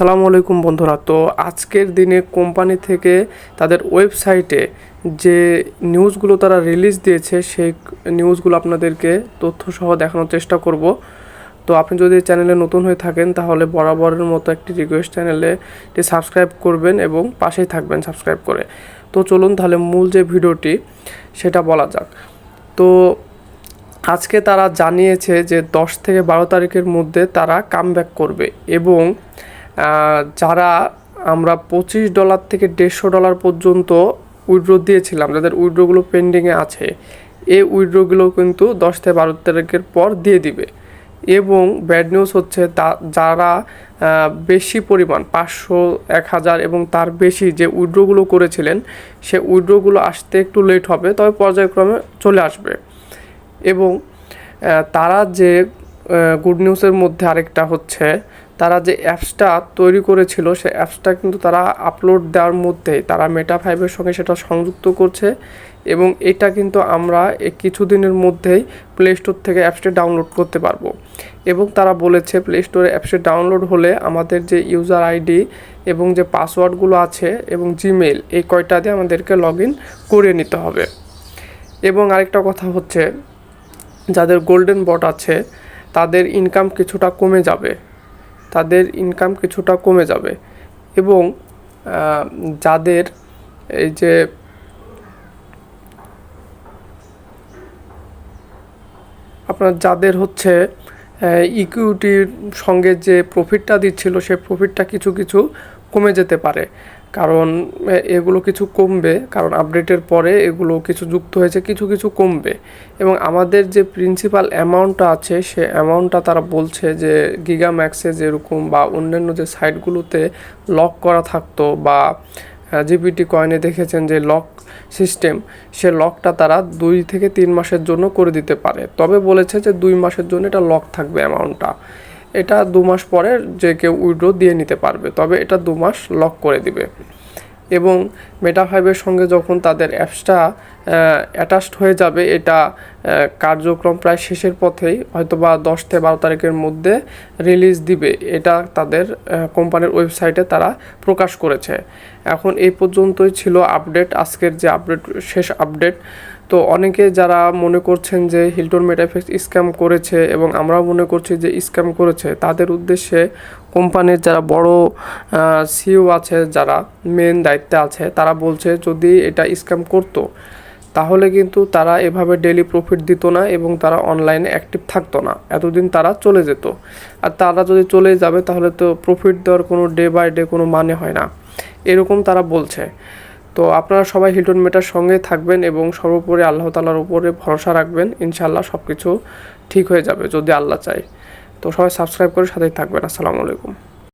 আসসালামু আলাইকুম বন্ধুরা। তো আজকের দিনে কোম্পানি থেকে তাদের ওয়েবসাইটে যে নিউজগুলো তারা রিলিজ দিয়েছে, সেই নিউজগুলো আপনাদেরকে তথ্য সহ দেখানোর চেষ্টা করব। তো আপনি যদি চ্যানেলে নতুন হয়ে থাকেন, তাহলে বরাবরের মতো একটি রিকোয়েস্ট চ্যানেলে এটি সাবস্ক্রাইব করবেন এবং পাশেই থাকবেন সাবস্ক্রাইব করে। তো চলুন তাহলে মূল যে ভিডিওটি, সেটা বলা যাক। তো আজকে তারা জানিয়েছে যে দশ থেকে বারো তারিখের মধ্যে তারা কামব্যাক করবে এবং যারা আমরা পঁচিশ ডলার থেকে দেড়শো ডলার পর্যন্ত উইড্রো দিয়েছিলাম, যাদের উইড্রোগুলো পেন্ডিংয়ে আছে এই উইড্রোগুলো কিন্তু দশ থেকে বারো তারিখের পর দিয়ে দিবে। এবং ব্যাড নিউজ হচ্ছে যারা বেশি পরিমাণ, পাঁচশো, এক হাজার এবং তার বেশি যে উইড্রোগুলো করেছিলেন, সে উইড্রোগুলো আসতে একটু লেট হবে, তবে পর্যায়ক্রমে চলে আসবে। এবং তারা যে গুড নিউজের মধ্যে আরেকটা হচ্ছে তারা যে অ্যাপসটা তৈরি করেছিল, সে অ্যাপসটা কিন্তু তারা আপলোড দেওয়ার মধ্যেই তারা মেটা ফাইভের সঙ্গে সেটা সংযুক্ত করছে এবং এটা কিন্তু আমরা কিছুদিনের মধ্যেই প্লে স্টোর থেকে অ্যাপসটি ডাউনলোড করতে পারব। এবং তারা বলেছে প্লে স্টোরে অ্যাপসটি ডাউনলোড হলে আমাদের যে ইউজার আইডি এবং যে পাসওয়ার্ডগুলো আছে এবং জিমেল এই কয়টা দিয়ে আমাদেরকে লগ ইন করে নিতে হবে। এবং আরেকটা কথা হচ্ছে, যাদের গোল্ডেন বট আছে, তাদের ইনকাম কিছুটা কমে যাবে। তাদের ইনকাম কিছুটা কমে যাবে। এবং যাদের এই যে আপনার যাদের হচ্ছে ইকুইটির সঙ্গে যে প্রফিটটা দিচ্ছিল, সে প্রফিটটা কিছু কিছু কমে যেতে পারে। কারণ এগুলো কিছু কমবে, কারণ আপডেটের পরে এগুলো কিছু যুক্ত হয়েছে, কিছু কিছু কমবে। এবং আমাদের যে প্রিন্সিপাল অ্যামাউন্টটা আছে, সে অ্যামাউন্টটা তারা বলছে যে গিগা ম্যাক্সে যেরকম বা অন্যান্য যে সাইটগুলোতে লক করা থাকতো বা জিপিটি কয়েনে দেখেছেন যে লক সিস্টেম সে লকটা তারা দুই থেকে তিন মাসের জন্য করে দিতে পারে। তবে বলেছে যে দুই মাসের জন্য এটা লক থাকবে অ্যামাউন্টটা এটা দু মাস পরে যে কেউ উইড্রো দিয়ে নিতে পারবে, তবে এটা দু মাস লক করে দিবে। এবং মেটা ফাইভের সঙ্গে যখন তাদের অ্যাপসটা অ্যাটাচড হয়ে যাবে, এটা কার্যক্রম প্রায় শেষের পথেই হয়তো বা দশ থেকে বারো তারিখের মধ্যে রিলিজ দিবে। এটা তাদের কোম্পানির ওয়েবসাইটে তারা প্রকাশ করেছে। এখন এই পর্যন্তই ছিল আপডেট আজকের যে আপডেট শেষ আপডেট তো অনেকে যারা মনে করছেন যে হিলটন মেটাফেক্স স্ক্যাম করেছে এবং আমরাও মনে করছি যে স্ক্যাম করেছে, তাদের উদ্দেশ্যে কোম্পানির যারা বড় সিও আছে, যারা মেন দায়িত্বে আছে, তারা বলছে যদি এটা স্ক্যাম করতো, তাহলে কিন্তু তারা এভাবে ডেলি প্রফিট দিত না এবং তারা অনলাইনে অ্যাক্টিভ থাকতো না। এতদিন তারা চলে যেত। আর তারা যদি চলে যাবে, তাহলে তো প্রফিট দেওয়ার কোনো ডে বাই ডে কোনো মানে হয় না। এরকম তারা বলছে। তো আপনারা সবাই হিলটন মেটার সঙ্গে থাকবেন এবং সর্বোপরি আল্লাহ তালার উপরে ভরসা রাখবেন ইনশাল্লাহ সব কিছু ঠিক হয়ে যাবে যদি আল্লাহ চায়। তো সবাই সাবস্ক্রাইব করে সাথেই থাকবেন। আসসালামু আলাইকুম।